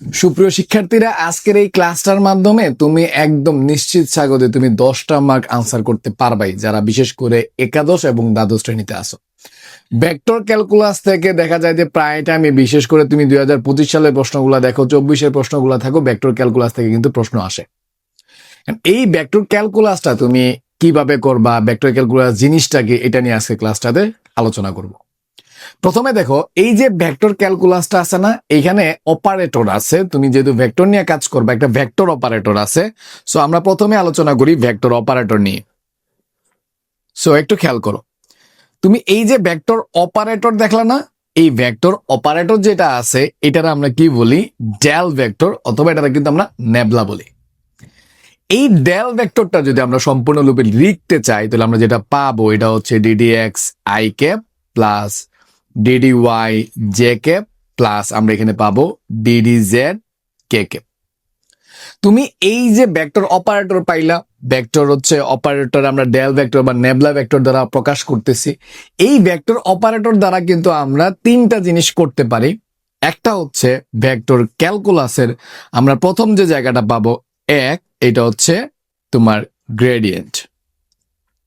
সুপ্রিয় শিক্ষার্থীরা, আজকের এই ক্লাসটার মাধ্যমে তুমি একদম নিশ্চিত স্বাগতে তুমি দশটা মার্ক আনসার করতে পারবাই, যারা বিশেষ করে একাদশ এবং দ্বাদশ শ্রেণীতে আসো ভেক্টর ক্যালকুলাস থেকে দেখা যায় যে প্রায় টাইমে বিশেষ করে তুমি দুই হাজার পঁচিশ সালের প্রশ্নগুলো দেখো, চব্বিশের প্রশ্নগুলো থাকো ভেক্টর ক্যালকুলাস থেকে কিন্তু প্রশ্ন আসে। এই ভেক্টর ক্যালকুলাসটা তুমি কীভাবে করবা ভেক্টর ক্যালকুলাস জিনিসটাকে এটা নিয়ে আজকে ক্লাসটাতে আলোচনা করব। প্রথমে দেখো, এই যে ভেক্টর ক্যালকুলাসটা আছে না, এইখানে অপারেটর আছে। তুমি যেহেতু ভেক্টর নিয়ে কাজ করবে, একটা ভেক্টর অপারেটর আছে। সো আমরা প্রথমে আলোচনা করি ভেক্টর অপারেটর নিয়ে। সো একটু খেয়াল করো। তুমি এই যে ভেক্টর অপারেটর দেখলা না, এই ভেক্টর অপারেটর যেটা আছে, এটার আমরা কি বলি? ডেল ভেক্টর, অথবা এটাকে কিন্তু আমরা নেবলা বলি। এই ডেল ভেক্টরটা যদি আমরা সম্পূর্ণরূপে লিখতে চাই, তাহলে আমরা যেটা পাবো, এটা হচ্ছে D D X I cap plus D D Y J cap plus আমরা এখানে পাবো ডিডি জেড কে ক্যাপ তুমি এই যে ভেক্টর অপারেটর পাইলা ভেক্টর হচ্ছে অপারেটর আমরা ডেল ভেক্টর বা নেবলা ভেক্টর দ্বারা প্রকাশ করতেছি। এই ভেক্টর অপারেটর দ্বারা কিন্তু আমরা তিনটা জিনিস করতে পারি। একটা হচ্ছে ভেক্টর ক্যালকুলাসের আমরা প্রথম যে জায়গাটা পাবো, এক, এটা হচ্ছে তোমার গ্রেডিয়েন্ট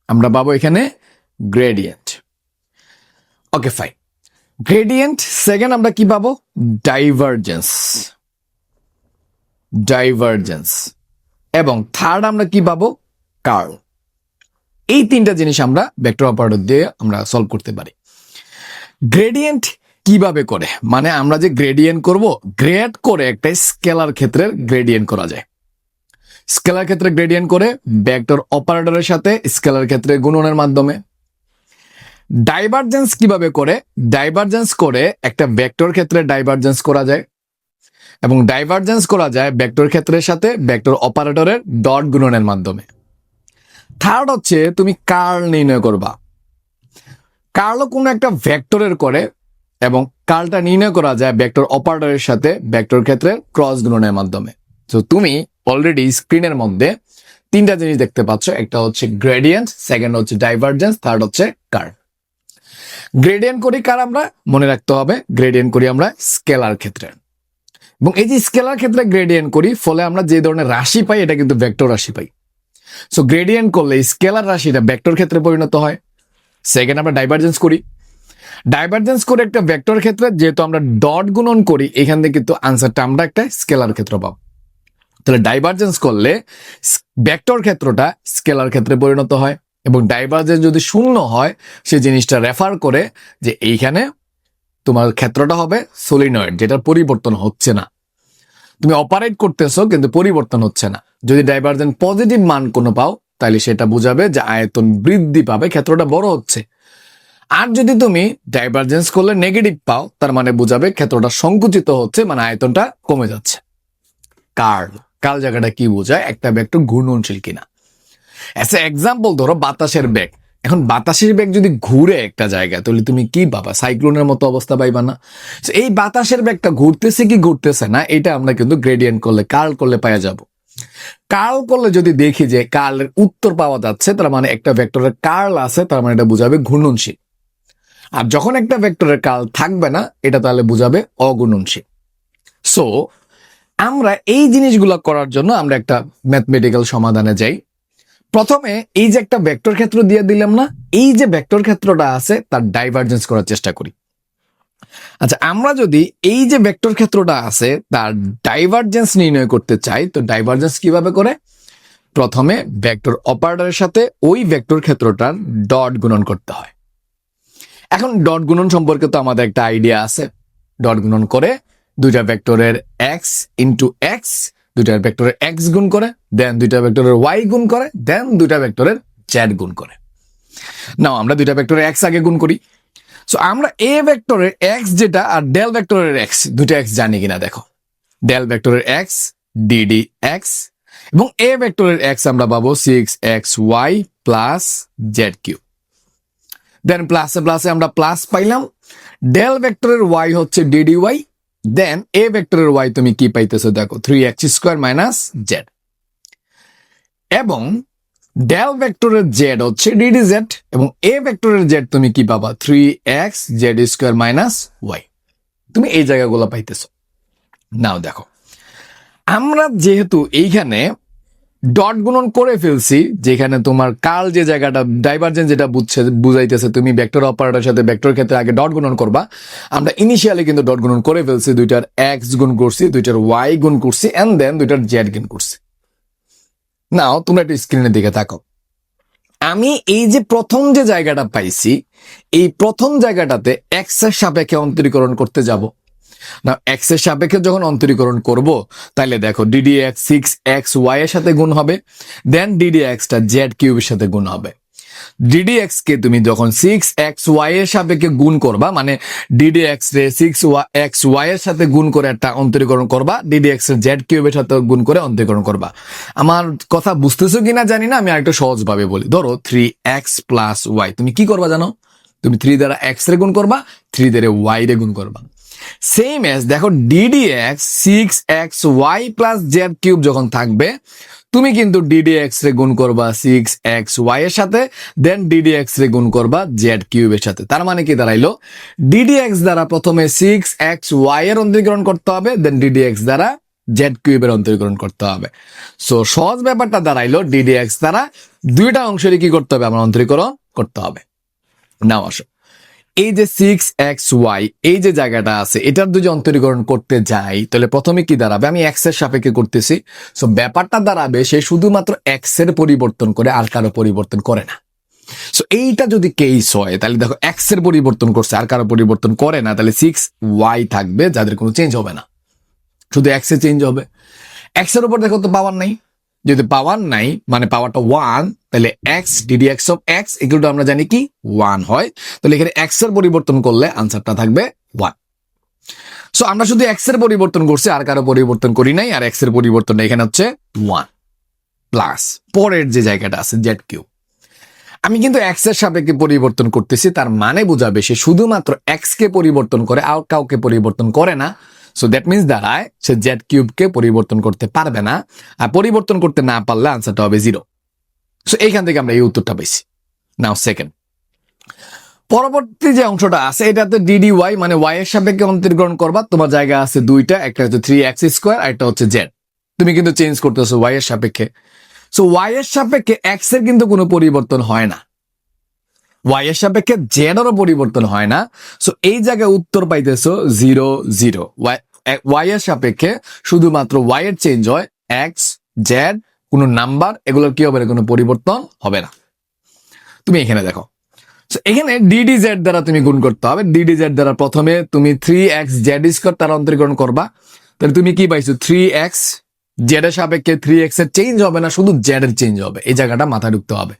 আমরা পাবো এখানে gradient okay fine gradient second আমরা কি পাবো? ডাইভারজেন্স ডাইভারজেন্স এবং থার্ড আমরা কি পাবো? কার্ল এই তিনটা জিনিস আমরা ভেক্টর অপারেটর দিয়ে আমরা সলভ করতে পারি। গ্রেডিয়েন্ট কীভাবে করে? মানে আমরা যে গ্রেডিয়েন্ট করব গ্রেড করে একটা স্কেলার ক্ষেত্রে গ্রেডিয়েন্ট করা যায়। স্কেলার ক্ষেত্রে গ্রেডিয়েন্ট করে ভেক্টর অপারেটরের সাথে স্কেলার ক্ষেত্রে গুণনের মাধ্যমে। ডাইভারজেন্স কীভাবে করে? ডাইভারজেন্স করে একটা ভেক্টর ক্ষেত্রে ডাইভারজেন্স করা যায় এবং ডাইভারজেন্স করা যায় ভেক্টর ক্ষেত্রের সাথে ভেক্টর অপারেটরের ডট গুণনের মাধ্যমে। থার্ড হচ্ছে তুমি কার্ল নির্ণয় করবা। কার্লও কোনো একটা ভেক্টরের করে এবং কার্লটা নির্ণয় করা যায় ভেক্টর অপারেটরের সাথে ভেক্টর ক্ষেত্রের ক্রস গুণনের মাধ্যমে। তো তুমি অলরেডি স্ক্রিনের মধ্যে তিনটা জিনিস দেখতে পাচ্ছ, একটা হচ্ছে গ্রেডিয়েন্ট সেকেন্ড হচ্ছে ডাইভারজেন্স থার্ড হচ্ছে কার্ল গ্রেডিয়েন্ট করি কার আমরা? মনে রাখতে হবে গ্রেডিয়েন্ট করি আমরা স্কেলার ক্ষেত্রে। এবং এই যে স্কেলার ক্ষেত্রে গ্রেডিয়েন্ট করি, ফলে আমরা যে ধরনের রাশি পাই, এটা কিন্তু ভেক্টর রাশি পাই। সো গ্রেডিয়েন্ট করলে স্কেলার রাশিটা ভেক্টর ক্ষেত্রে পরিণত হয়। সেকেন্ড আমরা ডাইভারজেন্স করি। ডাইভারজেন্স করে একটা ভেক্টর ক্ষেত্রে যেহেতু আমরা ডট গুণন করি, এখান থেকে কিন্তু আনসারটা আমরা একটা স্কেলার ক্ষেত্র পাবো। তাহলে ডাইভারজেন্স করলে ভেক্টর ক্ষেত্রটা স্কেলার ক্ষেত্রে পরিণত হয়। এবং ডাইভারজেন্স যদি শূন্য হয়, সে জিনিসটা রেফার করে যে এইখানে তোমার ক্ষেত্রটা হবে সোলিনয়েড যেটার পরিবর্তন হচ্ছে না। তুমি অপারেট করতেছো, কিন্তু পরিবর্তন হচ্ছে না। যদি ডাইভারজেন্ট পজিটিভ মান কোনো পাও তাহলে সেটা বোঝাবে যে আয়তন বৃদ্ধি পাবে, ক্ষেত্রটা বড় হচ্ছে। আর যদি তুমি ডাইভারজেন্স করলে নেগেটিভ পাও, তার মানে বোঝাবে ক্ষেত্রটা সংকুচিত হচ্ছে মানে আয়তনটা কমে যাচ্ছে। কার্ল কাল জায়গাটা কি বোঝায়? একটা ব্যাগটা ঘূর্ণনশীল কিনা। এসে এক্সাম্পল ধরো বাতাসের ব্যাগ এখন বাতাসের ব্যাগ যদি ঘুরে একটা জায়গায়, তাহলে তুমি কি পাবা? সাইক্লোনের মতো অবস্থা পাইবা না। এই বাতাসের ব্যাগটা ঘুরতেছে কি ঘুরতেছে না, এটা আমরা কিন্তু গ্রেডিয়েন্ট করলে কার্ল করলে পাওয়া যাব। কার্ল করলে যদি দেখি যে কার্লের উত্তর পাওয়া যাচ্ছে, তার মানে একটা ভেক্টরের কার্ল আছে, তার মানে এটা বুঝাবে ঘূর্ণনশীল। আর যখন একটা ভেক্টরের কার্ল থাকবে না, এটা তাহলে বুঝাবে অগুণনশীল সো আমরা এই জিনিসগুলো করার জন্য আমরা একটা ম্যাথমেটিক্যাল সমাধানে যাই। প্রথমে এই যে একটা ভেক্টর ক্ষেত্র দিয়ে দিলাম না, এই যে ভেক্টর ক্ষেত্রটা আছে তার ডাইভারজেন্স করার চেষ্টা করি। আচ্ছা আমরা যদি এই যে ভেক্টর ক্ষেত্রটা আছে তার ডাইভারজেন্স নির্ণয় করতে চাই, তো ডাইভারজেন্স কীভাবে করে? প্রথমে ভেক্টর অপারেটরের সাথে ওই ভেক্টর ক্ষেত্রটার ডট গুণন করতে হয়। এখন ডট গুণন সম্পর্কে তো আমাদের একটা আইডিয়া আছে। ডট গুণন করে দুইটা ভেক্টরের এক্স ইন্টু এক্স দুইটা ভেক্টরের এক্স গুণ করে দেন দুইটা ভেক্টরের ওয়াই গুণ করে দেন দুইটা ভেক্টরের জেড গুণ করে। নাও আমরা দুইটা ভেক্টরের এক্স আগে গুণ করি। সো আমরা এ ভেক্টরের এক্স যেটা আর ডেল ভেক্টরের এক্স দুইটা এক্স জানি কিনা দেখো। ডেল ভেক্টরের এক্স ডিডি এক্স এবং এ ভেক্টরের এক্স আমরা পাবো six X Y plus Z cube then প্লাসে প্লাসে আমরা প্লাস পাইলাম। ডেল ভেক্টরের ওয়াই হচ্ছে ডিডি ওয়াই দেন এ ভেক্টরের ওয়াই তুমি কি পাইতেছো? দেখো three X square minus Z এবং ডেল ভেক্টরের জেড হচ্ছে ডিডি জেড এবং এ ভেক্টরের জেড তুমি কি পাবা? Three X Z square minus Y তুমি এই জায়গাগুলো পাইতেছো। নাও দেখো, আমরা যেহেতু এইখানে ডট গুণন করে ফেলছি, যেখানে তোমার কাল যে জায়গাটা ডাইভারজেন্স যেটা বুঝছে, বুঝাইতেছে, তুমি ভেক্টর অপারেটরের সাথে ভেক্টর ক্ষেত্রে আগে ডট গুণন করবা। আমরা ইনিশিয়ালি কিন্তু ডট গুণন করে ফেলছি, দুইটার এক্স গুণ করছি, দুইটার ওয়াই গুণ করছি এন্ড দেন দুইটার জেড গুণ করছি। নাও তোমরা একটু স্ক্রিনের দিকে তাকাও। আমি এই যে প্রথম যে জায়গাটা পাইছি, এই প্রথম জায়গাটাতে এক্সের সাপেক্ষে অন্তরীকরণ করতে যাব। না এক্সের সাপেক্ষে যখন অন্তরীকরণ করব তাহলে দেখো D D X six X Y এর সাথে গুণ হবে দেন ডিডি এক্সটা জেড কিউবের সাথে গুণ হবে। ডিডি এক্স কে তুমি যখন সিক্স এক্স ওয়াই এর সাপেক্ষে গুণ করবা মানে ডিডি এক্স রে সিক্স এক্স ওয়াই এর সাথে গুণ করে একটা অন্তরীকরণ করবা ডিডি এক্সের জেড কিউবের সাথে গুণ করে অন্তরীকরণ করবা। আমার কথা বুঝতেছো কিনা জানি না, আমি আরেকটু সহজ ভাবে বলি। ধরো থ্রি এক্স প্লাস ওয়াই তুমি কি করবা জানো? তুমি থ্রি দ্বারা এক্স রে গুণ করবা থ্রি দ্বারা ওয়াই রে গুণ করবা। সেম এস দেখো D D X six X Y plus Z cube যখন থাকবে, তুমি কিন্তু ডিডি এক্স রে গুণ করবা সিক্স এক্স ওয়াই এর সাথে দেন ডিডি এক্স রে গুণ করবা জেড কিউবের সাথে। তার মানে কি দাঁড়াইলো? ডিডি এক্স দ্বারা প্রথমে সিক্স এক্স ওয়াই এর অন্তরীকরণ করতে হবে দেন ডিডি এক্স দ্বারা জেড কিউবের অন্তরীকরণ করতে হবে। সো সহজ ব্যাপারটা দাঁড়াইলো ডিডি এক্স দ্বারা দুইটা অংশেরই কি করতে হবে? আমার অন্তরীকরণ করতে হবে। নাও আসো। এই যে সিক্স এক্স ওয়াই এই যে জায়গাটা আছে, এটার যদি অন্তরীকরণ করতে যাই, তাহলে প্রথমে কি দাঁড়াবে? আমি এক্সের সাপেক্ষে করতেছি। সো ব্যাপারটা দাঁড়াবে, সে শুধুমাত্র এক্সের পরিবর্তন করে আর কারও পরিবর্তন করে না। সো এইটা যদি কেস হয়, তাহলে দেখো এক্সের পরিবর্তন করছে, আর কারও পরিবর্তন করে না, তাহলে সিক্স ওয়াই থাকবে, যাদের কোনো চেঞ্জ হবে না। শুধু এক্স এ চেঞ্জ হবে। এক্সের উপর দেখো তো পাওয়ার নাই। যদি পাওয়ার নাই মানে পাওয়ারটা ওয়ান তাহলে X D D X of X এগুলো আমরা জানি কি? ওয়ান হয়। তাহলে এখানে এক্সের পরিবর্তন করলে আনসারটা থাকবে ওয়ান সো আমরা শুধু এক্সের পরিবর্তন করছি, আর কারও পরিবর্তন করি নাই, আর এক্সের পরিবর্তন এখানে হচ্ছে ওয়ান প্লাস পরের যে জায়গাটা আছে জেড কিউ আমি কিন্তু এক্সের সাপেক্ষে পরিবর্তন করতেছি, তার মানে বোঝাবে সে শুধুমাত্র এক্স কে পরিবর্তন করে, আর কাউকে পরিবর্তন করে না। সো দ্যাট মিনস দাঁড়ায়, সে জেড কিউবকে পরিবর্তন করতে পারবে না। আর পরিবর্তন করতে না পারলে আনসারটা হবে জিরো সো এইখান থেকে আমরা এই উত্তরটা পেয়েছি নাও সেকেন্ড পরবর্তী যে অংশটা আছে, এটাতে ডিডি ওয়াই মানে ওয়াই এর সাপেক্ষে অন্তর্গ্রহণ করবা। তোমার জায়গা আছে দুইটা, একটা হচ্ছে থ্রি এক্স স্কোয়ার আর একটা হচ্ছে জেড তুমি কিন্তু চেঞ্জ করতেছো ওয়াই এর সাপেক্ষে। সো ওয়াই এর সাপেক্ষে এক্সের কিন্তু কোনো পরিবর্তন হয় না। ওয়াই এর সাপেক্ষে জেড এরও পরিবর্তন হয় না। সো এই জায়গায় উত্তর পাইতেছো জিরো জিরো ওয়াই এর সাপেক্ষে শুধুমাত্র ওয়াই এর চেঞ্জ হয় এক্স জেড কোনো নাম্বার, এগুলোর কি হবে না? কোনো পরিবর্তন হবে না। তুমি এখানে দেখো। এখানে ডিডি জেড দ্বারা তুমি গুণ করতে হবে। ডিডি জেড দ্বারা প্রথমে তুমি থ্রি এক্স জেড স্কোয়ার তার অন্তরীকরণ করবা। তাহলে তুমি কি পাইছো? থ্রি এক্স জেড এর সাপেক্ষে থ্রি এক্সের চেঞ্জ হবে না, শুধু জেড এর চেঞ্জ হবে। এই জায়গাটা মাথায় ঢুকতে হবে।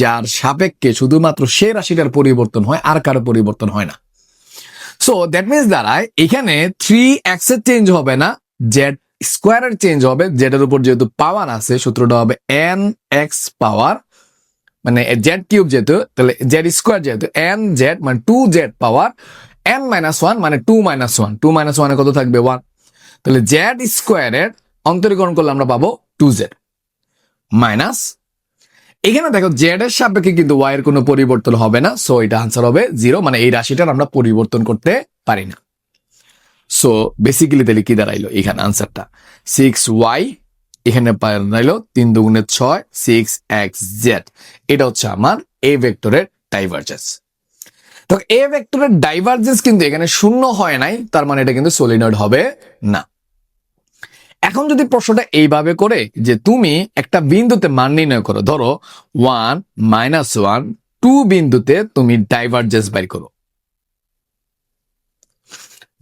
যার সাপেক্ষে শুধুমাত্র সে রাশিটার পরিবর্তন হয়, আর কারও পরিবর্তন হয় না। সো দ্যাট মিনস দাঁড়ায় এখানে থ্রি এক্সের চেঞ্জ হবে না জেড স্কোয়ারের চেঞ্জ হবে জেড এর উপর যেহেতু পাওয়ার আছে, সূত্রটা হবে এন এক্স পাওয়ার মানে জেড কিউব যেহেতু, তাহলে জেড স্কোয়ার যেহেতু এন জেড মানে two Z power N minus one মানে two minus one two minus ওয়ানে কত থাকবে ওয়ান তাহলে জেড স্কোয়ারের অন্তরীকরণ করলে আমরা পাবো টু জেড মাইনাস এখানে দেখো জেড এর সাপেক্ষে কিন্তু ওয়াই এর কোনো পরিবর্তন হবে না সো এটা আনসার হবে জিরো মানে এই রাশিটার আমরা পরিবর্তন করতে পারি না। সো বেসিক্যালি তাহলে কি দাঁড়াইলো? এখানে আনসারটা সিক্স ওয়াই এখানে দাঁড়াইলো। তিন দুগুণে ছয় সিক্স এক্স জেড এটা হচ্ছে আমার এ ভেক্টরের ডাইভারজেন্স তো এ ভেক্টরের ডাইভারজেন্স কিন্তু এখানে শূন্য হয় নাই, তার মানে এটা কিন্তু সলিনয়েড হবে না। এখন যদি প্রশ্নটা এইভাবে করে যে তুমি একটা বিন্দুতে মান নির্ণয় করো, ধরো ওয়ান মাইনাস ওয়ান টু বিন্দুতে তুমি ডাইভারজেন্স বাইর করো।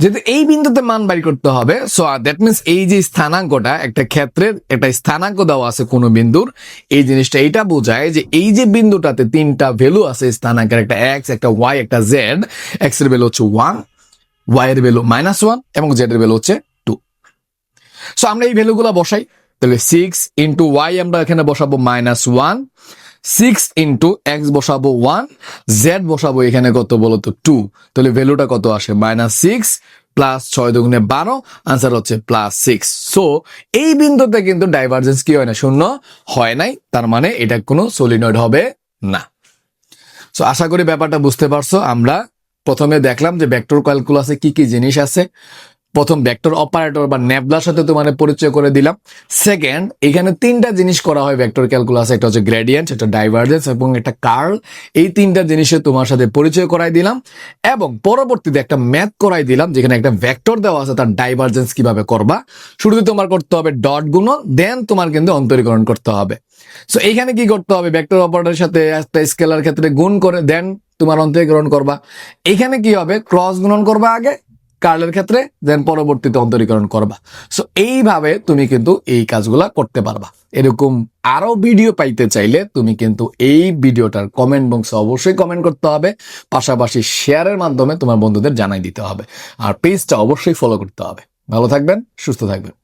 যেহেতু এই বিন্দুতে মান বাইর করতে হবে সো দ্যাট মিনস এই যে স্থানাঙ্কটা, একটা ক্ষেত্রের একটা স্থানাঙ্ক দেওয়া আছে কোনো বিন্দুর, এই জিনিসটা এটা বোঝায় যে এই যে বিন্দুটাতে তিনটা ভ্যালু আছে, স্থানাঙ্কের একটা এক্স একটা ওয়াই একটা জেড এক্সের ভ্যালু হচ্ছে ওয়ান ওয়াই এর ভ্যালু মাইনাস ওয়ান এবং জেড এর ভ্যালু হচ্ছে টু সো আমরা এই ভ্যালুগুলো বসাই, তাহলে সিক্স ইন্টু ওয়াই আমরা এখানে বসাবো minus one six into X বসাবো ওয়ান জেড বসাবো এখানে কত বলো তো টু তাহলে ভ্যালুটা কত আসে? মাইনাস সিক্স প্লাস ছয় দুগুণে বারো আনসার হচ্ছে প্লাস সিক্স সো এই বিন্দুতে কিন্তু ডাইভারজেন্স কি হয় না? শূন্য হয় নাই, তার মানে এটা কোনো সলিনয়েড হবে না। সো আশা করি ব্যাপারটা বুঝতে পারছ। আমরা প্রথমে দেখলাম যে ভেক্টর ক্যালকুলাসে কি কি জিনিস আছে। প্রথম ভেক্টর অপারেটর বা ন্যাবলার সাথে তোমার পরিচয় করে দিলাম। সেকেন্ড এখানে তিনটা জিনিস করা হয় ভেক্টর ক্যালকুলাস একটা হচ্ছে গ্রেডিয়েন্ট একটা ডাইভারজেন্স এবং একটা কার্ল এই তিনটা জিনিসে তোমার সাথে পরিচয় করাই দিলাম এবং পরবর্তীতে একটা ম্যাথ করাই দিলাম, যেখানে একটা ভেক্টর দেওয়া আছে তার ডাইভার্জেন্স কীভাবে করবা। শুরুতে তোমার করতে হবে ডট গুণ দেন তোমার কিন্তু অন্তরীকরণ করতে হবে। সো এইখানে কি করতে হবে? ভেক্টর অপারেটরের সাথে একটা স্কেলার ক্ষেত্রে গুণ করে দেন তোমার অন্তরীকরণ করবা। এখানে কি হবে? ক্রস গুণন করবা আগে কার্লের ক্ষেত্রে দেন পরবর্তীতে অন্তরীকরণ করবা। সো এইভাবে তুমি কিন্তু এই কাজগুলা করতে পারবা। এরকম আরও ভিডিও পাইতে চাইলে তুমি কিন্তু এই ভিডিওটার কমেন্ট বক্সে অবশ্যই কমেন্ট করতে হবে। পাশাপাশি শেয়ারের মাধ্যমে তোমার বন্ধুদের জানাই দিতে হবে। আর পেজটা অবশ্যই ফলো করতে হবে। ভালো থাকবেন, সুস্থ থাকবেন।